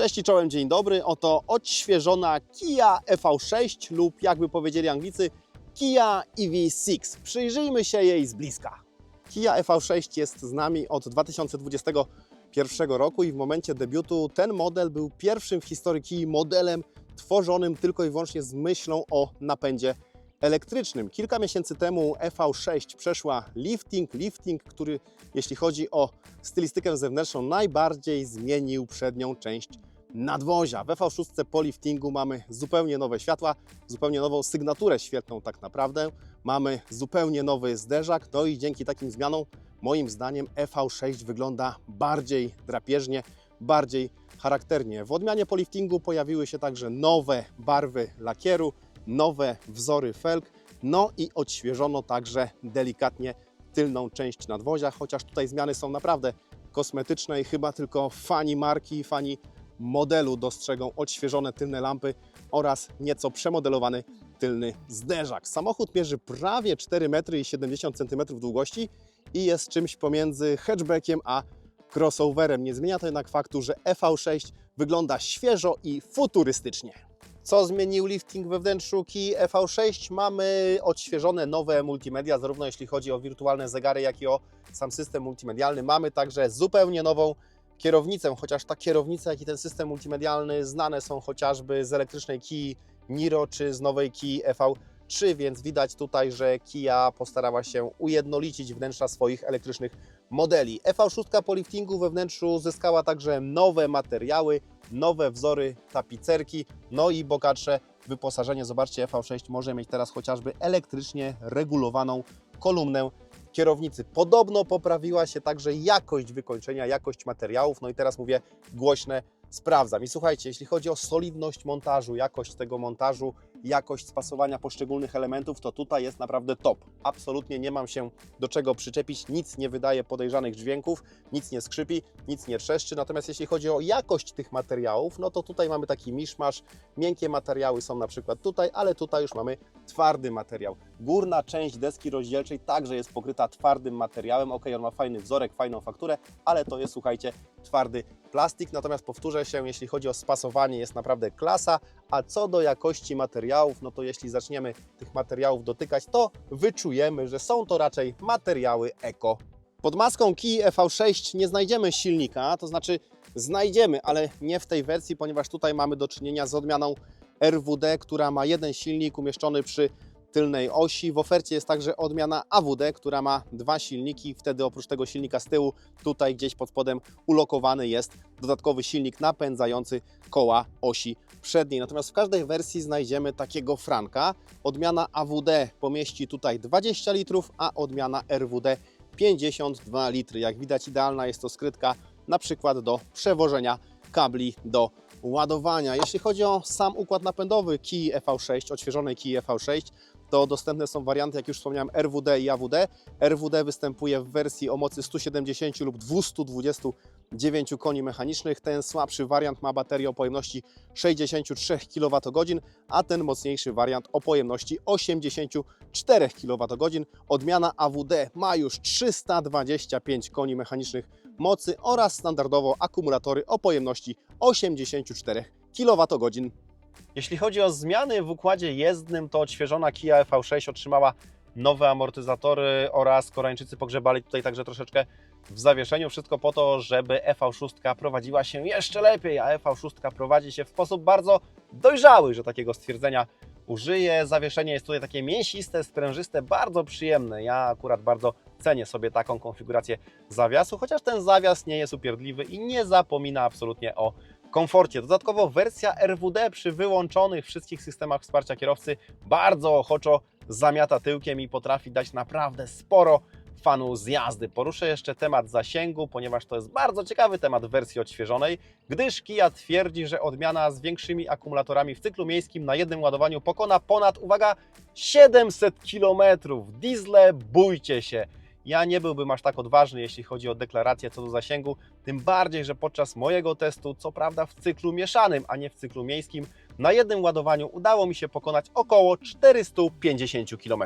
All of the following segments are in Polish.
Cześć i czołem, dzień dobry. Oto odświeżona Kia EV6 lub jakby powiedzieli Anglicy Kia EV6. Przyjrzyjmy się jej z bliska. Kia EV6 jest z nami od 2021 roku i w momencie debiutu ten model był pierwszym w historii Kii modelem tworzonym tylko i wyłącznie z myślą o napędzie elektrycznym. Kilka miesięcy temu EV6 przeszła lifting, lifting, który jeśli chodzi o stylistykę zewnętrzną najbardziej zmienił przednią część nadwozia. W EV6 po liftingu mamy zupełnie nowe światła, zupełnie nową sygnaturę świetną tak naprawdę. Mamy zupełnie nowy zderzak, no i dzięki takim zmianom moim zdaniem EV6 wygląda bardziej drapieżnie, bardziej charakternie. W odmianie po liftingu pojawiły się także nowe barwy lakieru, nowe wzory felg, no i odświeżono także delikatnie tylną część nadwozia, chociaż tutaj zmiany są naprawdę kosmetyczne i chyba tylko fani marki, fani modelu dostrzegą odświeżone tylne lampy oraz nieco przemodelowany tylny zderzak. Samochód mierzy prawie 4,70 m długości i jest czymś pomiędzy hatchbackiem a crossoverem. Nie zmienia to jednak faktu, że EV6 wygląda świeżo i futurystycznie. Co zmienił lifting we wnętrzu Kii EV6? Mamy odświeżone nowe multimedia, zarówno jeśli chodzi o wirtualne zegary, jak i o sam system multimedialny. Mamy także zupełnie nową kierownicę, chociaż ta kierownica, jak i ten system multimedialny znane są chociażby z elektrycznej Kii Niro czy z nowej Kii EV3, więc widać tutaj, że Kia postarała się ujednolicić wnętrza swoich elektrycznych modeli. EV6 po liftingu we wnętrzu zyskała także nowe materiały, nowe wzory tapicerki, no i bogatsze wyposażenie. Zobaczcie, EV6 może mieć teraz chociażby elektrycznie regulowaną kolumnę kierownicy. Podobno poprawiła się także jakość wykończenia, jakość materiałów. No i teraz mówię głośne sprawdzam. I słuchajcie, jeśli chodzi o solidność montażu, jakość tego montażu, jakość spasowania poszczególnych elementów, to tutaj jest naprawdę top. Absolutnie nie mam się do czego przyczepić, nic nie wydaje podejrzanych dźwięków, nic nie skrzypi, nic nie trzeszczy. Natomiast jeśli chodzi o jakość tych materiałów, no to tutaj mamy taki miszmasz. Miękkie materiały są na przykład tutaj, ale tutaj już mamy twardy materiał. Górna część deski rozdzielczej także jest pokryta twardym materiałem. Ok, on ma fajny wzorek, fajną fakturę, ale to jest, słuchajcie, twardy plastik. Natomiast powtórzę się, jeśli chodzi o spasowanie, jest naprawdę klasa. A co do jakości materiałów, no to jeśli zaczniemy tych materiałów dotykać, to wyczujemy, że są to raczej materiały eko. Pod maską Key EV6 nie znajdziemy silnika, to znaczy znajdziemy, ale nie w tej wersji, ponieważ tutaj mamy do czynienia z odmianą RWD, która ma jeden silnik umieszczony przy tylnej osi. W ofercie jest także odmiana AWD, która ma dwa silniki. Wtedy oprócz tego silnika z tyłu, tutaj gdzieś pod spodem ulokowany jest dodatkowy silnik napędzający koła osi przedniej. Natomiast w każdej wersji znajdziemy takiego franka. Odmiana AWD pomieści tutaj 20 litrów, a odmiana RWD 52 litry. Jak widać idealna jest to skrytka na przykład do przewożenia kabli do ładowania. Jeśli chodzi o sam układ napędowy Kii EV6, odświeżonej Kii EV6, to dostępne są warianty, jak już wspomniałem, RWD i AWD. RWD występuje w wersji o mocy 170 lub 229 koni mechanicznych. Ten słabszy wariant ma baterię o pojemności 63 kWh, a ten mocniejszy wariant o pojemności 84 kWh. Odmiana AWD ma już 325 koni mechanicznych mocy oraz standardowo akumulatory o pojemności 84 kWh. Jeśli chodzi o zmiany w układzie jezdnym, to odświeżona Kia EV6 otrzymała nowe amortyzatory oraz Koreańczycy pogrzebali tutaj także troszeczkę w zawieszeniu. Wszystko po to, żeby EV6 prowadziła się jeszcze lepiej, a EV6 prowadzi się w sposób bardzo dojrzały, że takiego stwierdzenia użyję. Zawieszenie jest tutaj takie mięsiste, sprężyste, bardzo przyjemne. Ja akurat bardzo cenię sobie taką konfigurację zawiasu, chociaż ten zawias nie jest upierdliwy i nie zapomina absolutnie o komforcie. Dodatkowo wersja RWD przy wyłączonych wszystkich systemach wsparcia kierowcy bardzo ochoczo zamiata tyłkiem i potrafi dać naprawdę sporo fanu z jazdy. Poruszę jeszcze temat zasięgu, ponieważ to jest bardzo ciekawy temat wersji odświeżonej, gdyż Kia twierdzi, że odmiana z większymi akumulatorami w cyklu miejskim na jednym ładowaniu pokona ponad, uwaga, 700 km. Diesle, bójcie się! Ja nie byłbym aż tak odważny, jeśli chodzi o deklarację co do zasięgu, tym bardziej, że podczas mojego testu, co prawda w cyklu mieszanym, a nie w cyklu miejskim, na jednym ładowaniu udało mi się pokonać około 450 km.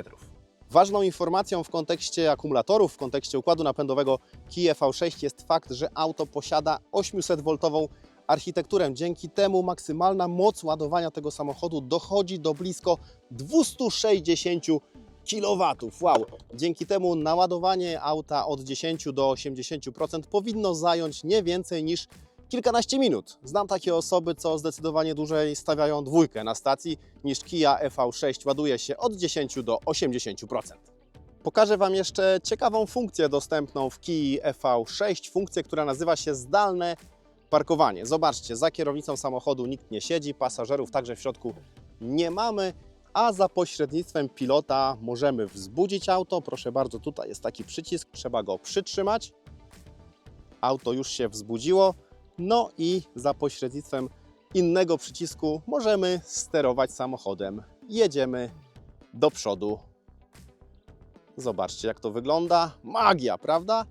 Ważną informacją w kontekście akumulatorów, w kontekście układu napędowego Kia V6 jest fakt, że auto posiada 800V architekturę. Dzięki temu maksymalna moc ładowania tego samochodu dochodzi do blisko 260 kW. Wow! Dzięki temu naładowanie auta od 10 do 80% powinno zająć nie więcej niż kilkanaście minut. Znam takie osoby, co zdecydowanie dłużej stawiają dwójkę na stacji niż Kia EV6 ładuje się od 10 do 80%. Pokażę Wam jeszcze ciekawą funkcję dostępną w Kii EV6, funkcję, która nazywa się zdalne parkowanie. Zobaczcie, za kierownicą samochodu nikt nie siedzi, pasażerów także w środku nie mamy, a za pośrednictwem pilota możemy wzbudzić auto. Proszę bardzo, tutaj jest taki przycisk, trzeba go przytrzymać. Auto już się wzbudziło. No i za pośrednictwem innego przycisku możemy sterować samochodem. Jedziemy do przodu. Zobaczcie, jak to wygląda. Magia, prawda?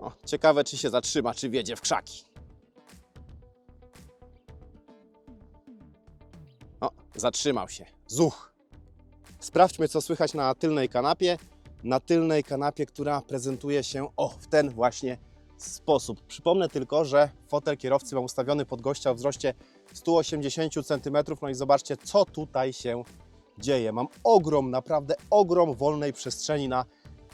O, ciekawe, czy się zatrzyma, czy wjedzie w krzaki. Zatrzymał się. Zuch. Sprawdźmy, co słychać na tylnej kanapie. Na tylnej kanapie, która prezentuje się o w ten właśnie sposób. Przypomnę tylko, że fotel kierowcy mam ustawiony pod gościa o wzroście 180 cm. No i zobaczcie, co tutaj się dzieje. Mam ogrom, naprawdę ogrom wolnej przestrzeni na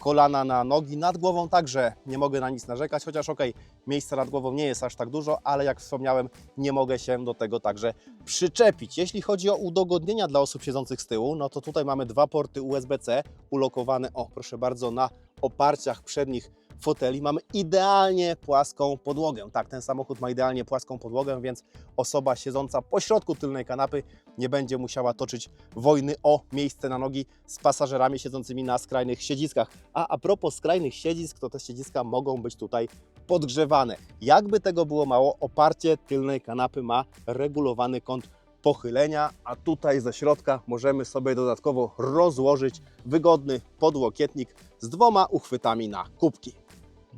kolana, na nogi. Nad głową także nie mogę na nic narzekać, chociaż okej, miejsca nad głową nie jest aż tak dużo, ale jak wspomniałem, nie mogę się do tego także przyczepić. Jeśli chodzi o udogodnienia dla osób siedzących z tyłu, no to tutaj mamy dwa porty USB-C ulokowane, o proszę bardzo, na oparciach przednich foteli. Mamy idealnie płaską podłogę. Tak, ten samochód ma idealnie płaską podłogę, więc osoba siedząca po środku tylnej kanapy nie będzie musiała toczyć wojny o miejsce na nogi z pasażerami siedzącymi na skrajnych siedziskach. A a propos skrajnych siedzisk, to te siedziska mogą być tutaj podgrzewane. Jakby tego było mało, oparcie tylnej kanapy ma regulowany kąt pochylenia, a tutaj ze środka możemy sobie dodatkowo rozłożyć wygodny podłokietnik z dwoma uchwytami na kubki.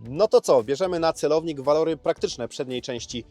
No to co, bierzemy na celownik walory praktyczne przedniej części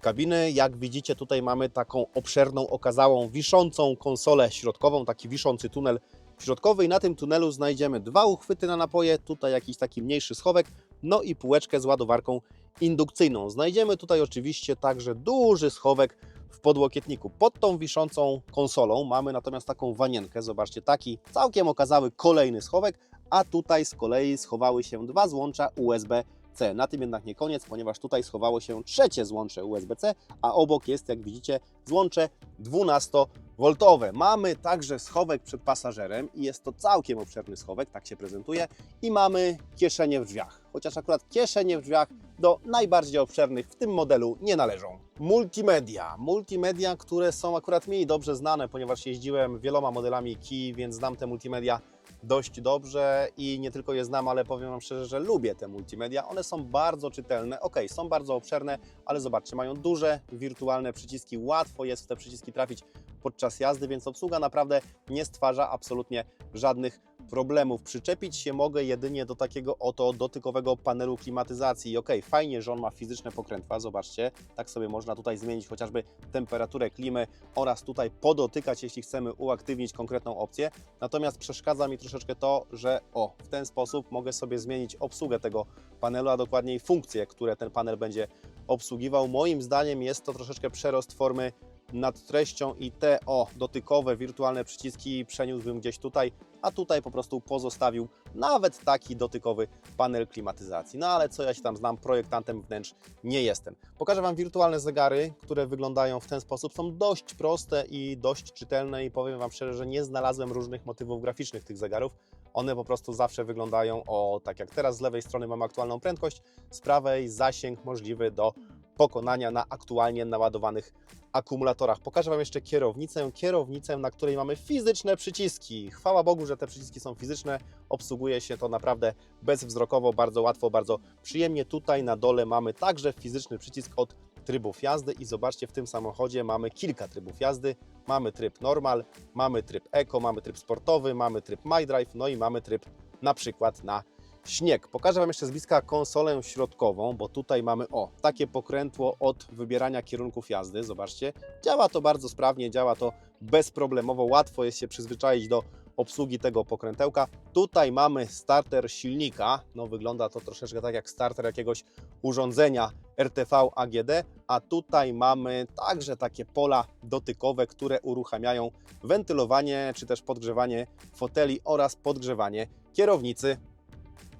kabiny. Jak widzicie, tutaj mamy taką obszerną, okazałą, wiszącą konsolę środkową, taki wiszący tunel środkowy i na tym tunelu znajdziemy dwa uchwyty na napoje, tutaj jakiś taki mniejszy schowek, no i półeczkę z ładowarką indukcyjną. Znajdziemy tutaj oczywiście także duży schowek w podłokietniku. Pod tą wiszącą konsolą mamy natomiast taką wanienkę, zobaczcie, taki całkiem okazały kolejny schowek, a tutaj z kolei schowały się dwa złącza USB-C. Na tym jednak nie koniec, ponieważ tutaj schowało się trzecie złącze USB-C, a obok jest, jak widzicie, złącze 12V. Mamy także schowek przed pasażerem i jest to całkiem obszerny schowek, tak się prezentuje. I mamy kieszenie w drzwiach, chociaż akurat kieszenie w drzwiach do najbardziej obszernych w tym modelu nie należą. Multimedia. Multimedia, które są akurat mi dobrze znane, ponieważ jeździłem wieloma modelami Key, więc znam te multimedia dość dobrze i nie tylko je znam, ale powiem Wam szczerze, że lubię te multimedia. One są bardzo czytelne, ok, są bardzo obszerne, ale zobaczcie, mają duże wirtualne przyciski, łatwo jest w te przyciski trafić podczas jazdy, więc obsługa naprawdę nie stwarza absolutnie żadnych problemów. Przyczepić się mogę jedynie do takiego oto dotykowego panelu klimatyzacji. I ok, fajnie, że on ma fizyczne pokrętła, zobaczcie, tak sobie można tutaj zmienić chociażby temperaturę klimy oraz tutaj podotykać, jeśli chcemy uaktywnić konkretną opcję. Natomiast przeszkadza mi troszeczkę to, że o, w ten sposób mogę sobie zmienić obsługę tego panelu, a dokładniej funkcje, które ten panel będzie obsługiwał. Moim zdaniem jest to troszeczkę przerost formy nad treścią i te o dotykowe, wirtualne przyciski przeniósłbym gdzieś tutaj, a tutaj po prostu pozostawił nawet taki dotykowy panel klimatyzacji. No ale co ja się tam znam, projektantem wnętrz nie jestem. Pokażę Wam wirtualne zegary, które wyglądają w ten sposób. Są dość proste i dość czytelne i powiem Wam szczerze, że nie znalazłem różnych motywów graficznych tych zegarów. One po prostu zawsze wyglądają o tak jak teraz z lewej strony mamy aktualną prędkość, z prawej zasięg możliwy do pokonania na aktualnie naładowanych akumulatorach. Pokażę Wam jeszcze kierownicę, kierownicę, na której mamy fizyczne przyciski. Chwała Bogu, że te przyciski są fizyczne, obsługuje się to naprawdę bezwzrokowo, bardzo łatwo, bardzo przyjemnie. Tutaj na dole mamy także fizyczny przycisk od trybów jazdy i zobaczcie, w tym samochodzie mamy kilka trybów jazdy. Mamy tryb normal, mamy tryb eco, mamy tryb sportowy, mamy tryb my drive, no i mamy tryb na przykład na śnieg. Pokażę Wam jeszcze z bliska konsolę środkową, bo tutaj mamy o, takie pokrętło od wybierania kierunków jazdy. Zobaczcie, działa to bardzo sprawnie, działa to bezproblemowo, łatwo jest się przyzwyczaić do obsługi tego pokrętełka. Tutaj mamy starter silnika, no wygląda to troszeczkę tak jak starter jakiegoś urządzenia RTV AGD, a tutaj mamy także takie pola dotykowe, które uruchamiają wentylowanie czy też podgrzewanie foteli oraz podgrzewanie kierownicy.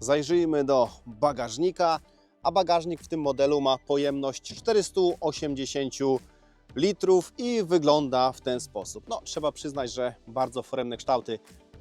Zajrzyjmy do bagażnika, a bagażnik w tym modelu ma pojemność 480 litrów i wygląda w ten sposób. No, trzeba przyznać, że bardzo foremne kształty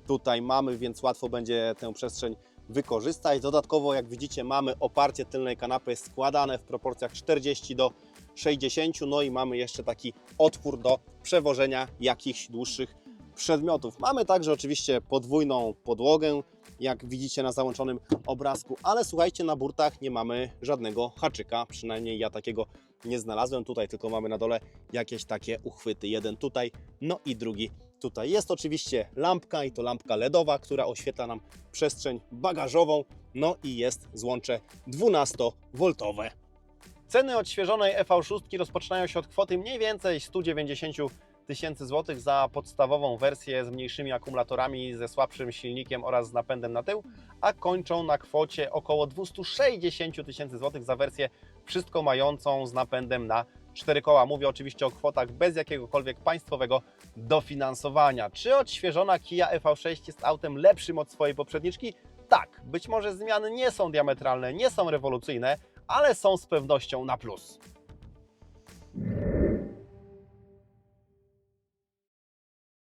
tutaj mamy, więc łatwo będzie tę przestrzeń wykorzystać. Dodatkowo, jak widzicie, mamy oparcie tylnej kanapy składane w proporcjach 40 do 60, no i mamy jeszcze taki otwór do przewożenia jakichś dłuższych przedmiotów. Mamy także oczywiście podwójną podłogę, jak widzicie na załączonym obrazku, ale słuchajcie, na burtach nie mamy żadnego haczyka, przynajmniej ja takiego nie znalazłem. Tutaj tylko mamy na dole jakieś takie uchwyty. Jeden tutaj, no i drugi tutaj. Jest oczywiście lampka i to lampka LEDowa, która oświetla nam przestrzeń bagażową, no i jest złącze 12V. Ceny odświeżonej EV6 rozpoczynają się od kwoty mniej więcej 190 tysięcy złotych za podstawową wersję z mniejszymi akumulatorami, ze słabszym silnikiem oraz z napędem na tył, a kończą na kwocie około 260 tysięcy złotych za wersję wszystko mającą z napędem na cztery koła. Mówię oczywiście o kwotach bez jakiegokolwiek państwowego dofinansowania. Czy odświeżona Kia EV6 jest autem lepszym od swojej poprzedniczki? Tak, być może zmiany nie są diametralne, nie są rewolucyjne, ale są z pewnością na plus.